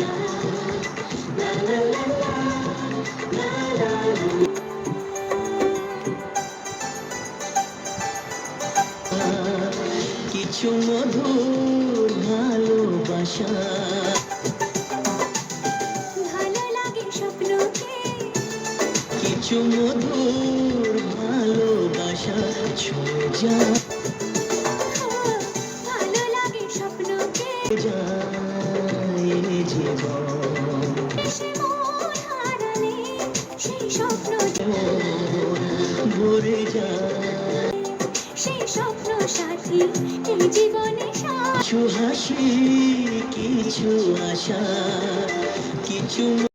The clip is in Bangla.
love. কিছু মধুর ভালোবাসা। ভালো লাগে স্বপ্নকে। কিছু মধুর ভালোবাসা ছুঁয়ে যা। ভালো লাগে স্বপ্নকে। যায় জীবন ভরে যায় সেই স্বপ্ন সাথী এই জীবনে কিছু হাসি কিছু আশা কিছু